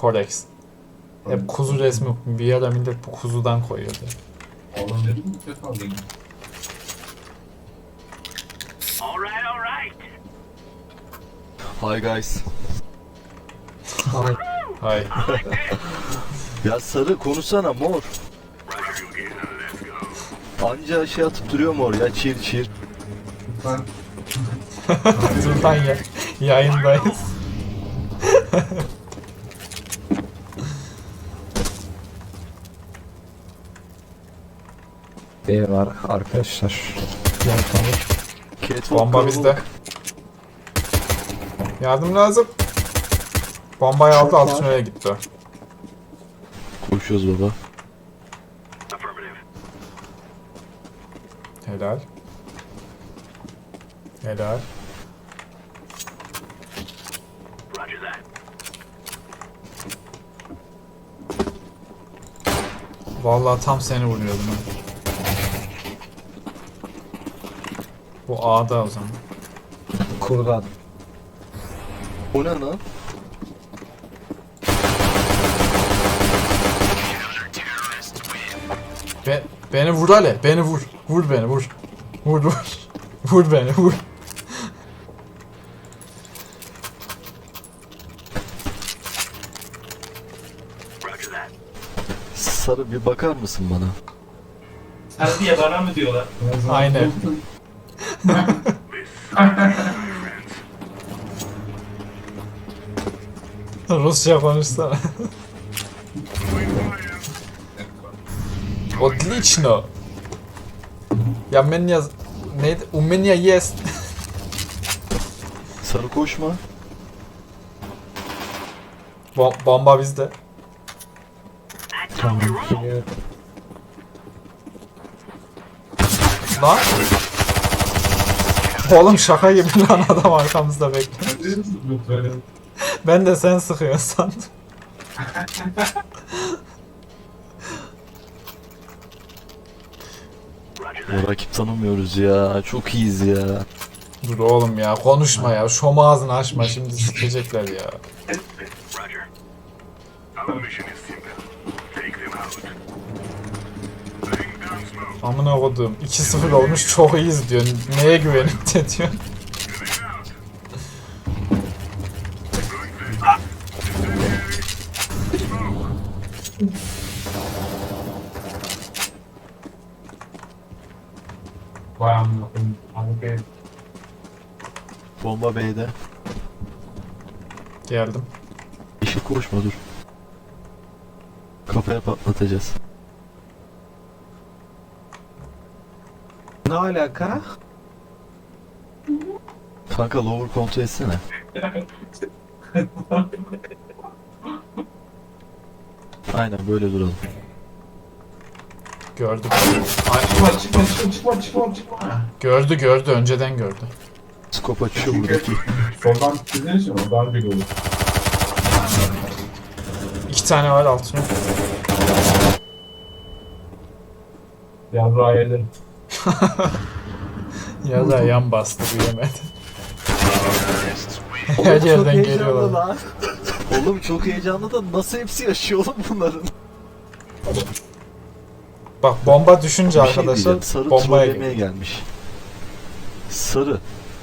Codex. Hep kuzu resmi bir ara millet bu kuzudan koyuyordu. Oğlum dedim mi? Tek alayım. All right, all right. Hi guys. Hay. Ya sarı konuşsana mor. Anca şey atıp duruyor mor ya çir çir. Ben Sultan ya yayındayız. B var arkadaşlar. Catwalk Bomba bizde. Yardım lazım. Bombayı aldı alt tünele gitti. Koşuyoruz baba. Helal. Helal. Roger that. Vallahi tam seni vuruyordum ben. Bu A'da o zaman. Kurgan. O ne lan? Be beni vur hele. Beni vur. Vur beni vur. Vur vur. Vur beni vur. Sarı bir bakar mısın bana? Sen diye bana mı diyorlar? Aynen. Rusça konuşsana. Отлично. Ya меня... Neydi? У меня есть. Sarı koşma. Bo bomba bizde. Tamam. Geliyor. Lan. Oğlum şaka gibi lan adam arkamızda bekliyor. Ben de sen sıkıyorsun sandım. O rakip tanımıyoruz ya. Çok iyiyiz ya. Dur oğlum ya konuşma ya. Şom ağzını açma şimdi sikecekler ya. Amına kodum 2-0 olmuş çok iyiyiz diyor. Neye güvenip de diyor. Vay amına koyayım. Bomba B'de. Geldim. Yeşil koşma dur. Kafaya patlatacağız. Ne alaka? Kanka lower kontrol etsene. Aynen böyle duralım. Gördü. Çıkma çıkma çıkma çıkma çıkma çıkma. Gördü gördü önceden gördü. Skop açıyor buradaki. Soldan için o daha bir olur. İki tane var altına. Yazra yedim. Ya da yan bastı bu yemedi. Her yerden geliyorlar. lan. Oğlum çok heyecanlı da nasıl hepsi yaşıyor oğlum bunların? Bak bomba düşünce Bir şey arkadaşlar diyeceğim. Sarı bombaya trollemeye geliyor. gelmiş. Sarı.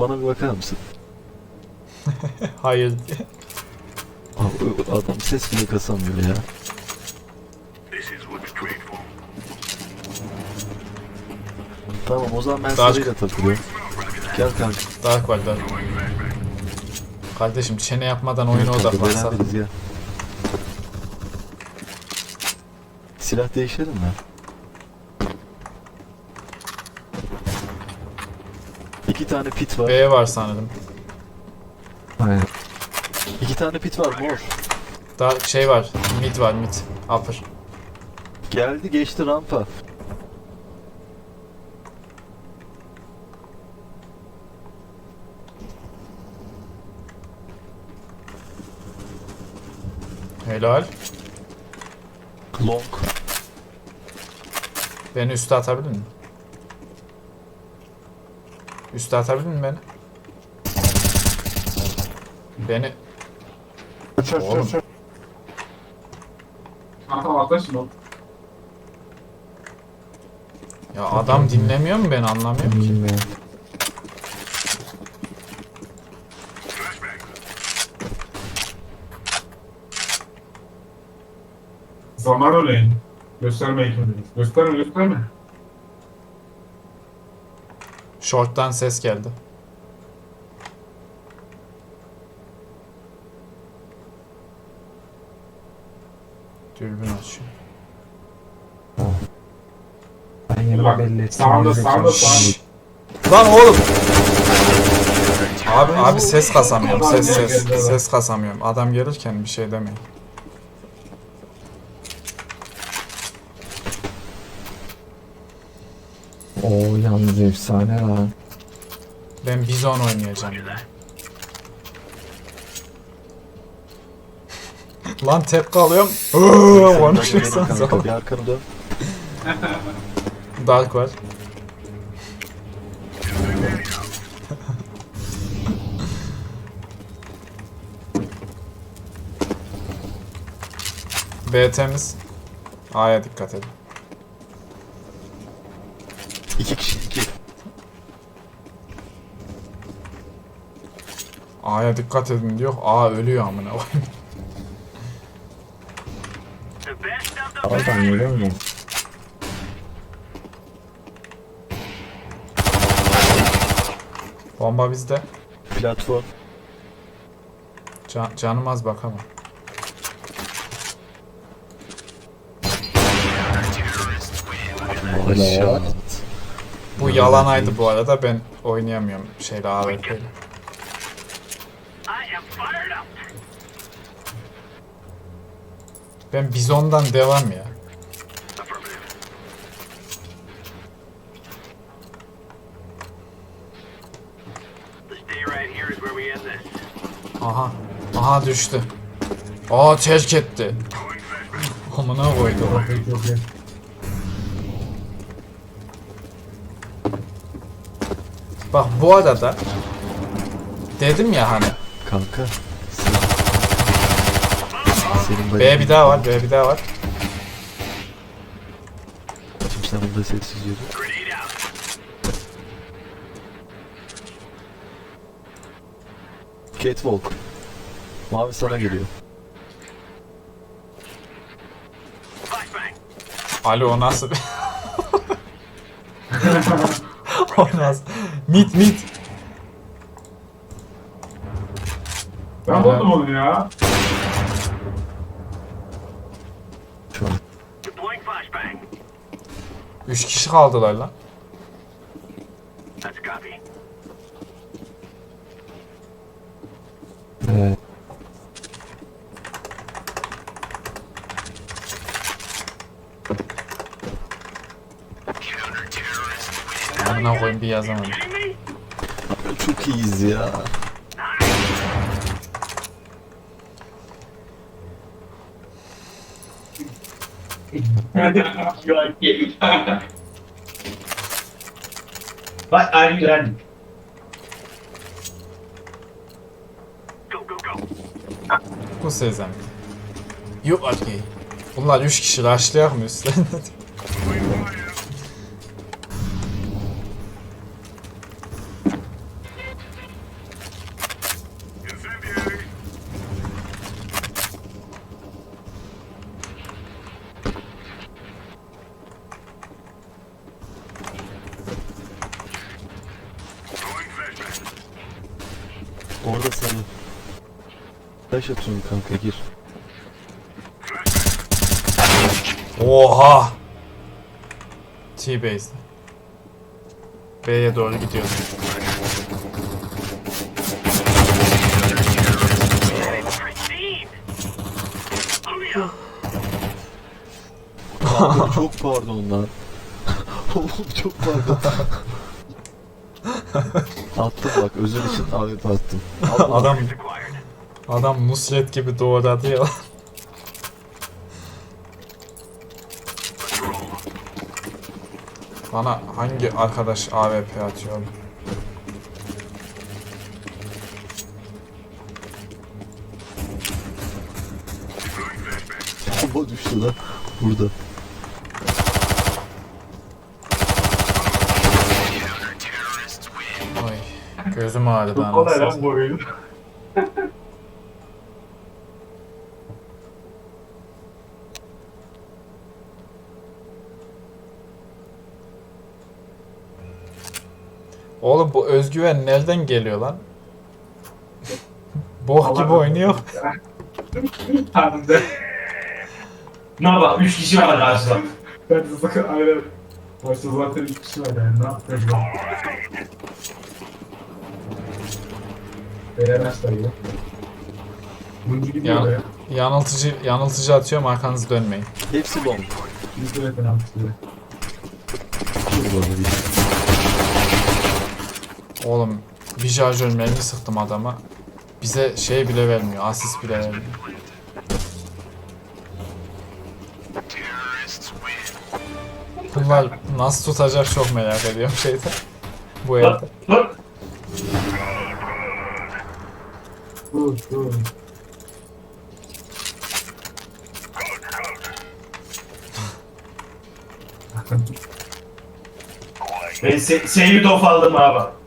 Bana bir bakar mısın? Hayır. Abi, adam ses bile kasamıyor ya. Tamam o zaman ben Dark. sarıyla takılıyorum. Gel kanka. Dark var Dark. Kardeşim çene yapmadan oyuna kanka, odaklansak. beraberiz ya. Silah değişelim mi? İki tane pit var. B var sanırım. Aynen. İki tane pit var mor. Daha şey var. Mid var mid. Upper. Geldi geçti rampa. Helal. Long. Beni üste atabilir mi? Üste atabilir mi beni? Beni... Çöz Oğlum. çöz çöz. Tamam atla şimdi. Ya adam dinlemiyor mu ben anlamıyorum ki. Bilmiyorum. Zaman öyle. Gösterme kendini. Gösterme gösterme. Short'tan ses geldi. Dürbün açıyor. Ben yerimi Bak, belli ettim. sağında, sağında. Lan oğlum! Abi abi ses kasamıyorum. Ses ses. Ses kasamıyorum. Adam gelirken bir şey demeyin. Oo yalnız efsane lan. Ben bizon oynayacağım. ya. Lan tepki alıyorum. Konuşursan zaman. bir arkanı dön. Dark var. B temiz. A'ya dikkat edin. İki kişi iki. A'ya dikkat edin diyor. A ölüyor amına koyayım. The best of the Oradan geliyor mu? Bomba bizde. Platform. Can, canım az bak ama. Aşağı. Bu yalanaydı bu arada. Ben oynayamıyorum şeyle AWP 'yle. I am fired up. Ben bizondan devam ya. Aha. Aha düştü. Aa terk etti. Amına koydu. Çok iyi çok iyi. Bak bu arada dedim ya hani Kanka. Senin, senin B bir daha var B bir daha var. Şimdi sen burada sessiz yürü. Catwalk. Mavi sana geliyor. Ali o nasıl O nasıl Mit mit Ben buldum onu ya. 3 kişi kaldılar lan. Amına koyayım bir yazamadım. Çok iyiyiz ya. What are you running? Go, go, go. Bu sezem. Yok okey. Bunlar 3 kişi rushlayak mı üstlerine? Taş atıyorum kanka gir. Oha! T-base'de. B'ye doğru. Booyah. Kanka çok pardon lan. Oğlum çok pardon. attım bak özür için abi attım. Adam Acquired. Adam Nusret gibi doğradı ya. Bana hangi arkadaş AWP atıyor? Bomba düştü lan. Burada. Oy. Gözüm ağrıdı Çok kolay lan bu oyun. Oğlum bu özgüven nereden geliyor lan? Bok gibi oynuyor. Harbiden. Ne bak 3 kişi var karşıda. Ben de sakın aynen. Başta zaten üç kişi var yani. Ne yapacağız lan? Veremez dayı. Buncu gidiyor Ya. ya. Yanıltıcı yanıltıcı atıyorum arkanızı dönmeyin. Hepsi bomb. Biz de penaltı diyor. Burada bir. Oğlum bir şarjör mermi sıktım adama. Bize şey bile vermiyor, asist bile vermiyor. Bunlar nasıl tutacak çok merak ediyorum şeyde. Bu evde. Ben se dof aldım abi.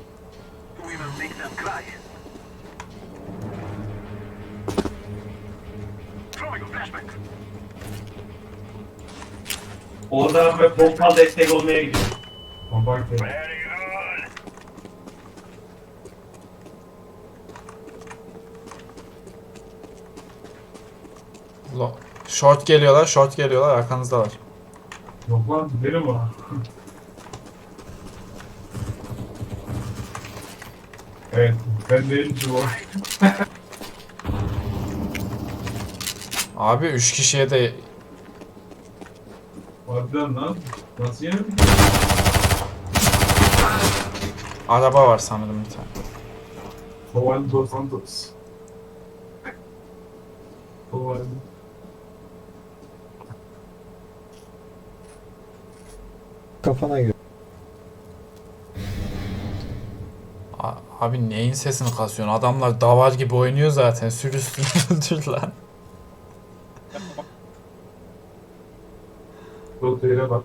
Oradan ve pompal destek olmaya gidiyorum. On. Lo- Short geliyorlar, short geliyorlar, arkanızda var. Yok lan benim o. Evet, ben değilim ki o. Abi 3 kişiye de Harbiden lan. Nasıl yenelim? araba var sanırım bir tane. Juan dos Santos. Juan. Kafana göre. A- Abi neyin sesini kasıyorsun? Adamlar davar gibi oynuyor zaten. Sürüsünü öldür lan. Rotayla bak.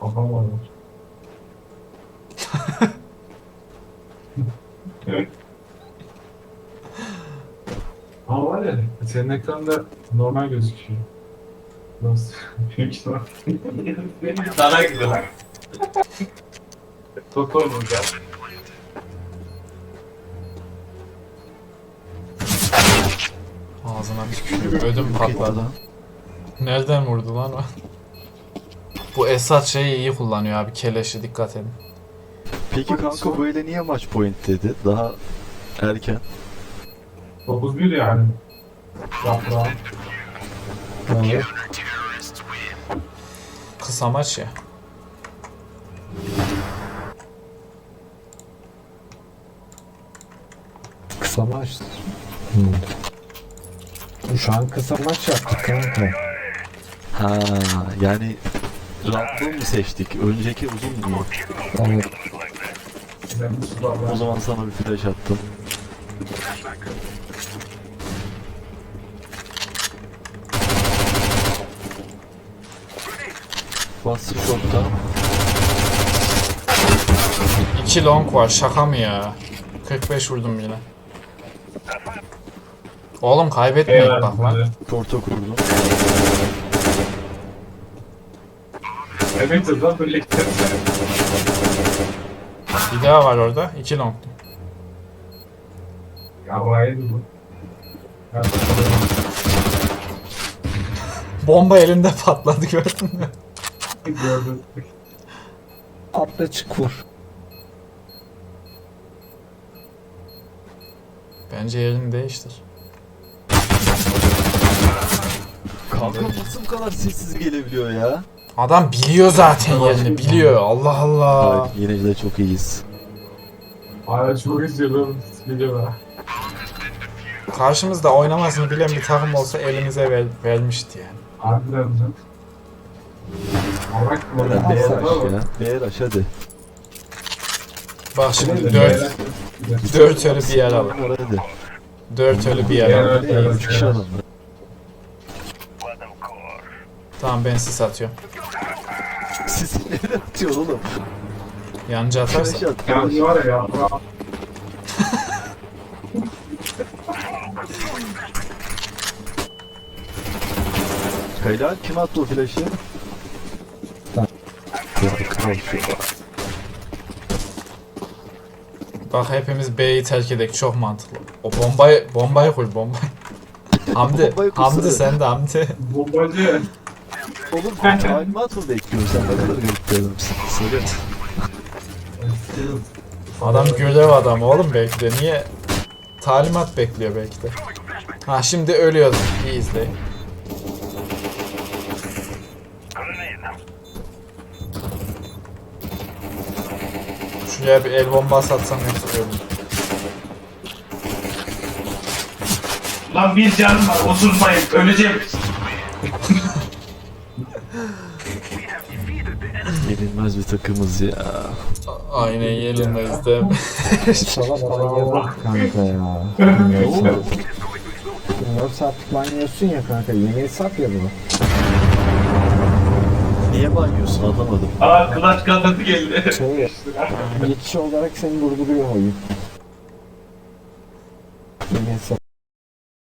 Kafam var. evet. Ama var ya, senin ekranda normal gözüküyor. Nasıl? Lan. Benim sana gidiyor. Doktor burada. Ağzına tükürüyor. Ödüm patladı. Nereden vurdu lan o? Bu Esat şeyi iyi kullanıyor abi. Keleşi dikkat edin. Peki kanka böyle niye maç point dedi? Daha erken. 9-1 yani. Yaprağı. Evet. Kısa maç ya. Kısa maçtır. Hmm. Şu an kısa maç yaptık kanka. Ha yani round'u mu seçtik? Önceki uzun mu? Evet. O zaman sana bir flash attım. Bastı short'ta. 2 long var. Şaka mı ya? 45 vurdum yine. Oğlum kaybetmeyin bak lan. Short'a kurdum. Evet böyle gidelim. Bir daha var orada. 2 long. Yavraydı bu. Ya, Bomba elinde patladı gördün mü? Gördüm. Atla çık vur. Bence yerini değiştir. Kanka nasıl bu kadar sessiz gelebiliyor ya? Adam biliyor zaten yerini. Biliyor. Allah Allah. Evet yine de çok iyiyiz. Hala çok izliyorum. Biliyor ha. Karşımızda oynamasını bilen bir takım olsa elimize ver- vermişti yani. Harbiden mi? Korusun. B'ye rush ya. B'ye rush hadi. Bak şimdi. 4 4 ölü bir yer. Hadi. 4 ölü bir yer evet, 3 kişi evet. Tamam ben sis atıyorum. Siz nereye atıyorsun oğlum? Yancı atarsa. Yani var ya. Helal kim attı o flash'ı? Bak hepimiz B'yi terk edek çok mantıklı. O bombayı bombayı koy bombayı. Hamdi, Bombayı kursana. Hamdi sen de Hamdi. Bombacı. Oğlum ben talimat mı bekliyorsun sen? Ne kadar garip bir adamsın. Söyle. Adam görev adamı oğlum belki de niye talimat bekliyor belki de. Ha şimdi ölüyoruz. İyi izleyin. Şuraya bir el bombası atsam hepsi ölür. Lan bir canım var oturmayın öleceğim. Yenilmez bir takımız ya. A- Aynen yerindeyiz de. Yemek kanka ya. Ne oldu? 4 saatlik banyosun ya kanka. Yemeği sat ya bunu. Niye banyosun anlamadım. Aa kulaç kanadı geldi. Şey, geçici olarak seni durduruyor oyun. Yemeği sat.